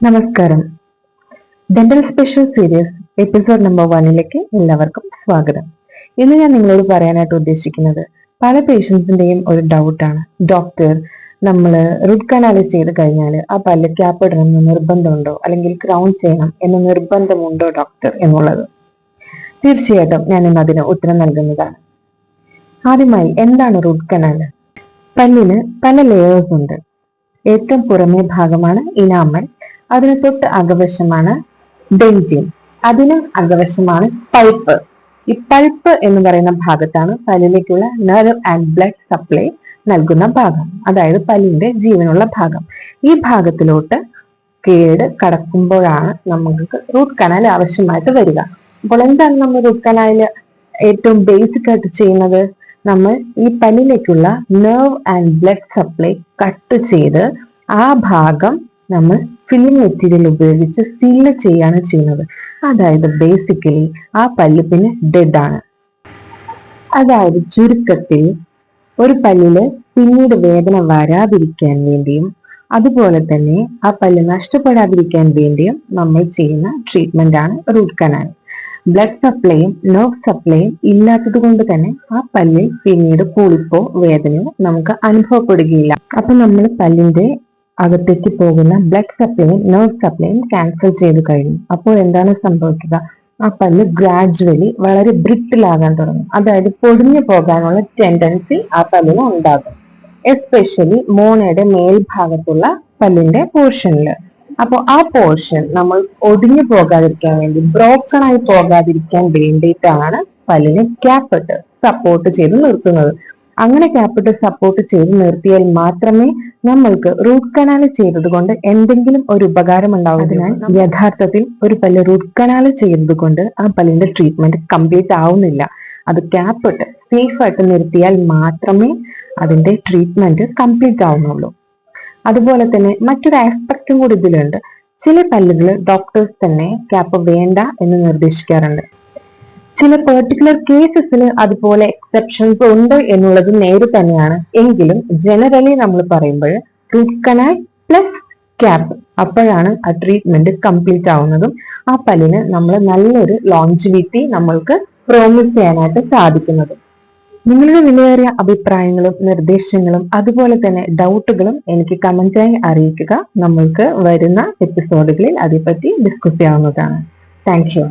നമസ്കാരം. Dental special series episode number വണ്ണിലേക്ക് എല്ലാവർക്കും സ്വാഗതം. ഇന്ന് ഞാൻ നിങ്ങളോട് പറയാനായിട്ട് ഉദ്ദേശിക്കുന്നത് പല പേഷ്യൻസിന്റെയും ഒരു ഡൗട്ടാണ് ഡോക്ടർ നമ്മൾ റൂട്ട് കനാൽ ചെയ്ത് കഴിഞ്ഞാൽ ആ പല്ല് ക്യാപ്പ് ഇടണമെന്ന് നിർബന്ധമുണ്ടോ? അല്ലെങ്കിൽ ക്രൗൺ ചെയ്യണം എന്ന് നിർബന്ധമുണ്ടോ ഡോക്ടർ എന്നുള്ളത്? തീർച്ചയായിട്ടും ഞാൻ ഇന്ന് അതിന് ഉത്തരം നൽകുന്നതാണ്. ആദ്യമായി എന്താണ് റൂട്ട് കനാൽ പല്ലിന് പല ലേയേഴ്സ് ഉണ്ട്. ഏറ്റവും പുറമേ ഭാഗമാണ് ഇനാമൽ അതിന് തൊട്ട് അകവശമാണ് ഡെന്റിൻ. അതിനും അകവശമാണ് പൾപ്പ്. ഈ പൾപ്പ് എന്ന് പറയുന്ന ഭാഗത്താണ് പല്ലിലേക്കുള്ള നെർവ് ആൻഡ് ബ്ലഡ് സപ്ലൈ നൽകുന്ന ഭാഗം. അതായത് പല്ലിന്റെ ജീവനുള്ള ഭാഗം. ഈ ഭാഗത്തിലോട്ട് കേട് കടക്കുമ്പോഴാണ് നമുക്ക് റൂട്ട് കനാൽ ആവശ്യമായിട്ട് വരിക. അപ്പോൾ എന്താണ് നമ്മൾ റൂട്ട് കനാലിൽ ഏറ്റവും ബേസിക് ആയിട്ട് ചെയ്യുന്നത്? നമ്മൾ ഈ പല്ലിലേക്കുള്ള nerve and blood supply cut ചെയ്ത് ആ ഭാഗം നമ്മൾ ഫില്ലിംഗ് മെറ്റീരിയൽ ഉപയോഗിച്ച് ഫില്ല് ചെയ്യാണ് ചെയ്യുന്നത്. അതായത് ബേസിക്കലി ആ പല്ല് പിന്നെ ഡെഡ് ആണ്. അതായത് ചുരുക്കത്തിൽ ഒരു പല്ലിൽ പിന്നീട് വേദന വരാതിരിക്കാൻ വേണ്ടിയും അതുപോലെ തന്നെ ആ പല്ല് നഷ്ടപ്പെടാതിരിക്കാൻ വേണ്ടിയും നമ്മൾ ചെയ്യുന്ന ട്രീറ്റ്മെന്റ് ആണ് റൂട്ട് കനാൽ ബ്ലഡ് സപ്ലൈയും നെർവ് സപ്ലൈയും ഇല്ലാത്തത് കൊണ്ട് തന്നെ ആ പല്ലിൽ പിന്നീട് പുളിപ്പോ വേദനയോ നമുക്ക് അനുഭവപ്പെടുകയില്ല. അപ്പൊ നമ്മൾ പല്ലിന്റെ അകത്തേക്ക് പോകുന്ന ബ്ലഡ് സപ്ലൈയും നെർവ് സപ്ലൈയും ക്യാൻസൽ ചെയ്ത് കഴിഞ്ഞു. അപ്പോൾ എന്താണ് സംഭവിക്കുക? ആ പല്ല് ഗ്രാജുവലി വളരെ ബ്രിട്ടിൽ ആകാൻ തുടങ്ങും. അതായത് പൊടിഞ്ഞു പോകാനുള്ള ടെൻഡൻസി ആ പല്ലിന് ഉണ്ടാകും. എസ്പെഷ്യലി മോണയുടെ മേൽഭാഗത്തുള്ള പല്ലിന്റെ പോർഷനിൽ അപ്പോൾ ആ പോർഷൻ നമ്മൾ ഒടിഞ്ഞു പോകാതിരിക്കാൻ വേണ്ടി ബ്രോക്കൺ ആയി പോകാതിരിക്കാൻ വേണ്ടിയിട്ടാണ് പല്ലിന് ക്യാപ്പിട്ട് സപ്പോർട്ട് ചെയ്ത് നിർത്തുന്നത്. അങ്ങനെ ക്യാപിറ്റൽ സപ്പോർട്ട് ചെയ്ത് നിർത്തിയാൽ മാത്രമേ നമ്മൾക്ക് റൂട്ട് കനാൽ ചെയ്തത് കൊണ്ട് എന്തെങ്കിലും ഒരു ഉപകാരം ഉണ്ടാവുന്നതിനാൽ യഥാർത്ഥത്തിൽ ഒരു പല്ല് റൂട്ട് കനാൽ ചെയ്തത് കൊണ്ട് ആ പല്ലിന്റെ ട്രീറ്റ്മെന്റ് കംപ്ലീറ്റ് ആവുന്നില്ല. അത് ക്യാപ്പിട്ട് സേഫ് ആയിട്ട് നിർത്തിയാൽ മാത്രമേ അതിന്റെ ട്രീറ്റ്മെന്റ് കംപ്ലീറ്റ് ആവുന്നുള്ളൂ. അതുപോലെ തന്നെ മറ്റൊരു ആസ്പെക്റ്റും കൂടി ഇതിലുണ്ട്. ചില പല്ലുകൾ ഡോക്ടേഴ്സ് തന്നെ ക്യാപ്പ് വേണ്ട എന്ന് നിർദ്ദേശിക്കാറുണ്ട്. ചില പെർട്ടിക്കുലർ കേസസിന് അതുപോലെ എക്സെപ്ഷൻസ് ഉണ്ട് എന്നുള്ളത് നേര് തന്നെയാണ്. എങ്കിലും ജനറലി നമ്മൾ പറയുമ്പോൾ റൂട്ട് കനാൽ പ്ലസ് ക്യാപ്പ് അപ്പോഴാണ് ആ ട്രീറ്റ്മെന്റ് കംപ്ലീറ്റ് ആവുന്നതും ആ പല്ലിന് നമ്മൾ നല്ലൊരു ലോഞ്ചിവിറ്റി നമ്മൾക്ക് പ്രോമിസ് ചെയ്യാനായിട്ട് സാധിക്കുന്നതും. നിങ്ങളുടെ വിലയേറിയ അഭിപ്രായങ്ങളും നിർദ്ദേശങ്ങളും അതുപോലെ തന്നെ ഡൗട്ടുകളും എനിക്ക് കമന്റായി അറിയിക്കുക. നമ്മൾക്ക് വരുന്ന എപ്പിസോഡുകളിൽ അതേപ്പറ്റി ഡിസ്കസ് ചെയ്യാവുന്നതാണ്. Thank you